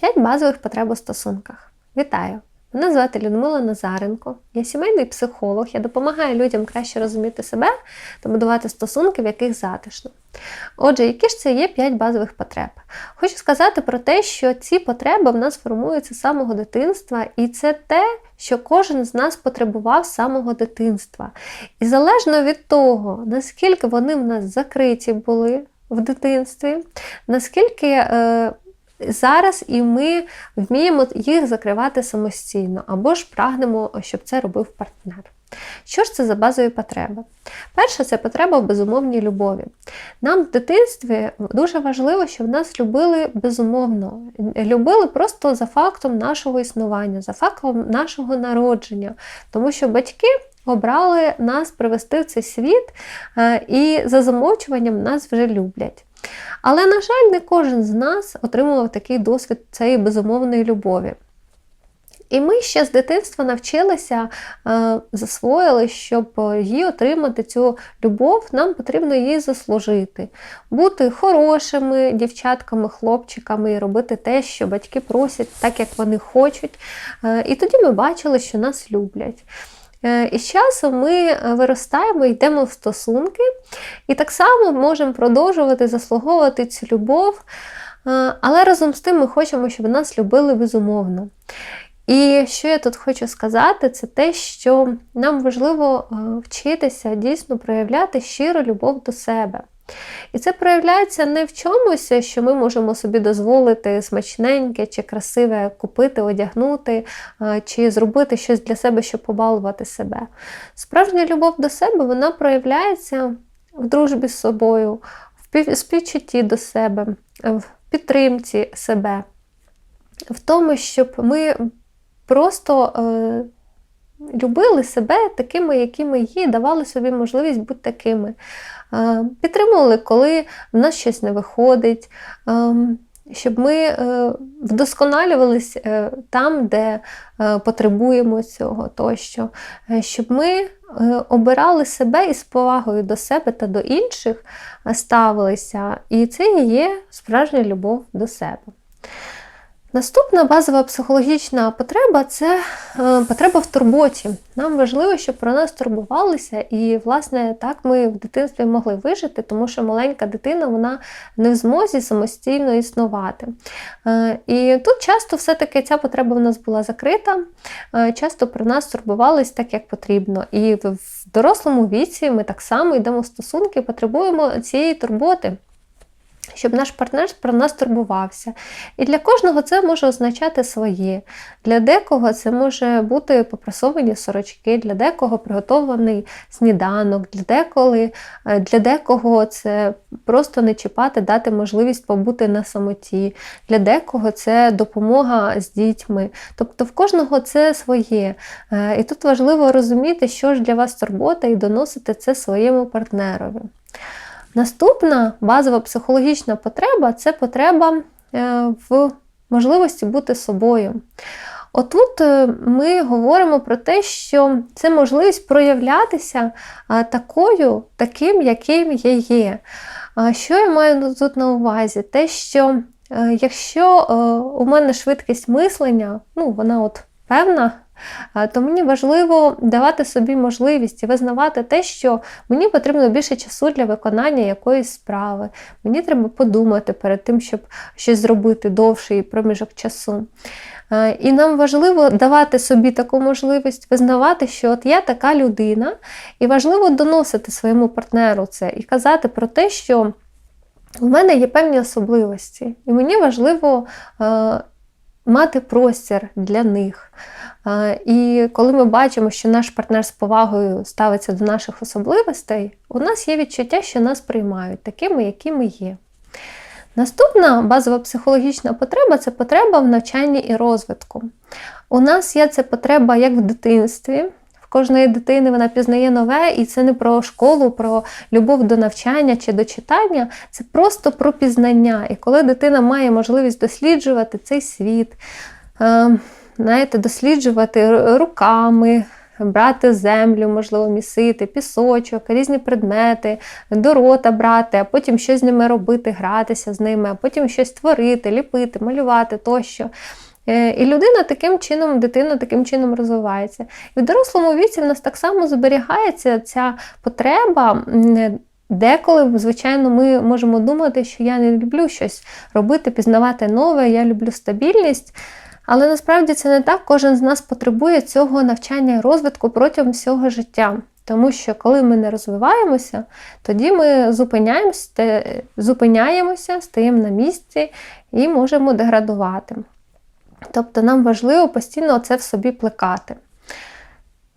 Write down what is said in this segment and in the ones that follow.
П'ять базових потреб у стосунках. Вітаю! Мене звати Людмила Назаренко. Я сімейний психолог. Я допомагаю людям краще розуміти себе та будувати стосунки, в яких затишно. Отже, які ж це є п'ять базових потреб? Хочу сказати про те, що ці потреби в нас формуються з самого дитинства, і це те, що кожен з нас потребував з самого дитинства. І залежно від того, наскільки вони в нас закриті були в дитинстві, наскільки. Е, Зараз і ми вміємо їх закривати самостійно, або ж прагнемо, щоб це робив партнер. Що ж це за базові потреби? Перша це потреба в безумовній любові. Нам в дитинстві дуже важливо, щоб нас любили безумовно, любили просто за фактом нашого існування, за фактом нашого народження, тому що батьки. Обрали нас привести в цей світ, е, і за замовчуванням нас вже люблять. Але, на жаль, не кожен з нас отримував такий досвід цієї безумовної любові. І ми ще з дитинства навчилися, е, засвоїли, щоб її отримати цю любов, нам потрібно її заслужити, бути хорошими дівчатками, хлопчиками і робити те, що батьки просять, так як вони хочуть. Е, і тоді ми бачили, що нас люблять. Е, і з часом ми виростаємо, йдемо в стосунки, і так само можемо продовжувати заслуговувати цю любов. Е, але разом з тим ми хочемо, щоб нас любили безумовно. І що я тут хочу сказати, це те, що нам важливо е, вчитися дійсно проявляти щиру любов до себе. І це проявляється не в чомусь, що ми можемо собі дозволити смачненьке чи красиве купити, одягнути, чи зробити щось для себе, щоб побалувати себе. Справжня любов до себе вона проявляється в дружбі з собою, в співчутті до себе, в підтримці себе, в тому, щоб ми просто. Е, любили себе такими, якими є, давали собі можливість бути такими. Е, підтримували, коли в нас щось не виходить, ем, щоб ми е, вдосконалювались е, там, де потребуємо цього тощо, щоб ми обирали себе із повагою до себе та до інших ставилися. І це і є справжня любов до себе. Наступна базова психологічна потреба це е, потреба в турботі. Нам важливо, щоб про нас турбувалися, і, власне, так ми в дитинстві могли вижити, тому що маленька дитина вона не в змозі самостійно існувати. Е, і тут часто все-таки ця потреба в нас була закрита, е, часто про нас турбувались так, як потрібно. І в дорослому віці ми так само йдемо в стосунки, потребуємо цієї турботи щоб наш партнер про нас турбувався. І для кожного це може означати своє. Для декого це може бути попрасовані сорочки, для декого приготований сніданок, для деколи, е, для декого це просто не чіпати, дати можливість побути на самоті, для декого це допомога з дітьми. Тобто в кожного це своє. Е, і тут важливо розуміти, що ж для вас турбота, і доносити це своєму партнерові. Наступна базова психологічна потреба це потреба е, в можливості бути собою. Отут е, ми говоримо про те, що це можливість проявлятися такою, таким, яким я є. Що я маю тут на увазі? Те, що е, якщо у мене швидкість мислення, ну, вона от певна, то мені важливо давати собі можливість і визнавати те, що мені потрібно більше часу для виконання якоїсь справи. Мені треба подумати перед тим, щоб щось зробити довший проміжок часу. І нам важливо давати собі таку можливість визнавати, що от я така людина, і важливо доносити своєму партнеру це і казати про те, що у мене є певні особливості, і мені важливо мати простір для них. І коли ми бачимо, що наш партнер з повагою ставиться до наших особливостей, у нас є відчуття, що нас приймають такими, якими є. Наступна базова психологічна потреба це потреба в навчанні і розвитку. У нас є ця потреба як в дитинстві. Кожної дитини вона пізнає нове, і це не про школу, про любов до навчання чи до читання, це просто про пізнання. І коли дитина має можливість досліджувати цей світ, ем, знаєте, досліджувати руками, брати землю, можливо, місити, пісочок, різні предмети, до рота брати, а потім щось з ними робити, гратися з ними, а потім щось творити, ліпити, малювати тощо. Е, І людина таким чином, дитина таким чином розвивається. І в дорослому віці в нас так само зберігається ця потреба. Деколи, звичайно, ми можемо думати, що я не люблю щось робити, пізнавати нове, я люблю стабільність. Але насправді це не так. Кожен з нас потребує цього навчання і розвитку протягом всього життя. Тому що коли ми не розвиваємося, тоді ми зупиняємося, зупиняємося, стаємо на місці і можемо деградувати. Тобто нам важливо постійно це в собі плекати.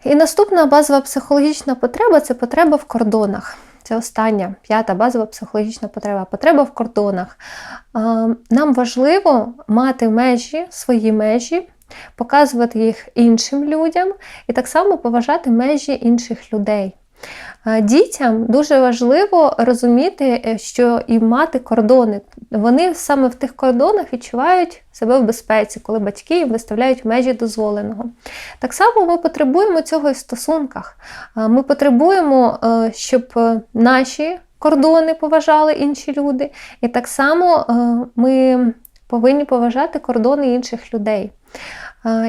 І наступна базова психологічна потреба це потреба в кордонах. Це остання п'ята базова психологічна потреба потреба в кордонах. Нам важливо мати межі, свої межі, показувати їх іншим людям і так само поважати межі інших людей. Дітям дуже важливо розуміти, е, що і мати кордони. Вони саме в тих кордонах відчувають себе в безпеці, коли батьки їм виставляють межі дозволеного. Так само ми потребуємо цього і в стосунках. Ми потребуємо, е, щоб е, наші кордони поважали інші люди, і так само ми повинні поважати кордони інших людей.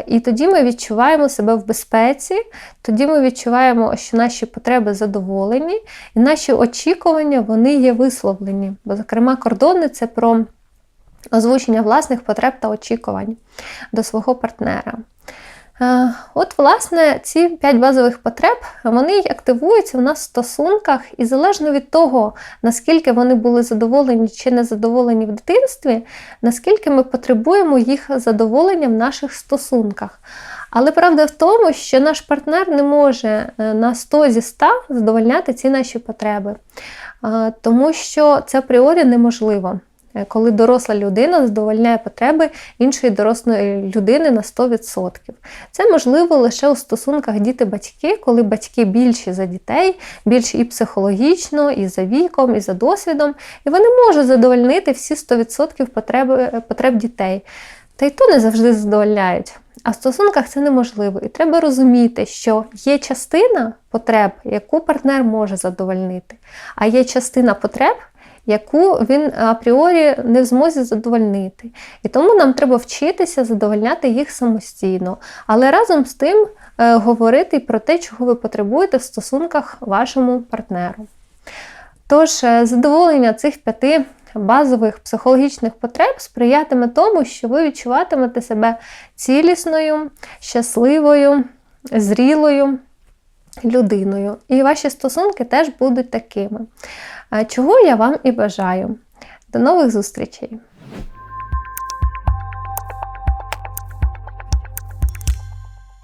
І тоді ми відчуваємо себе в безпеці, тоді ми відчуваємо, що наші потреби задоволені, і наші очікування вони є висловлені. Бо, зокрема, кордони це про озвучення власних потреб та очікувань до свого партнера. Е, От, власне, ці п'ять базових потреб вони активуються в нас в стосунках, і залежно від того, наскільки вони були задоволені чи не задоволені в дитинстві, наскільки ми потребуємо їх задоволення в наших стосунках. Але правда в тому, що наш партнер не може е, на 100 зі 100 задовольняти ці наші потреби, Е, тому що це апріорі неможливо. Е, Коли доросла людина задовольняє потреби іншої дорослої людини на 100%. Це можливо лише у стосунках діти-батьки, коли батьки більші за дітей, більші і психологічно, і за віком, і за досвідом, і вони можуть задовольнити всі 100% потреб, потреб дітей. Та й то не завжди задовольняють. А в стосунках це неможливо. І треба розуміти, що є частина потреб, яку партнер може задовольнити, а є частина потреб, яку він апріорі не в змозі задовольнити. І тому нам треба вчитися задовольняти їх самостійно, але разом з тим е, говорити про те, чого ви потребуєте в стосунках вашому партнеру. Тож, е, задоволення цих п'яти базових психологічних потреб сприятиме тому, що ви відчуватимете себе цілісною, щасливою, зрілою людиною. І ваші стосунки теж будуть такими. Чого я вам і бажаю. До нових зустрічей!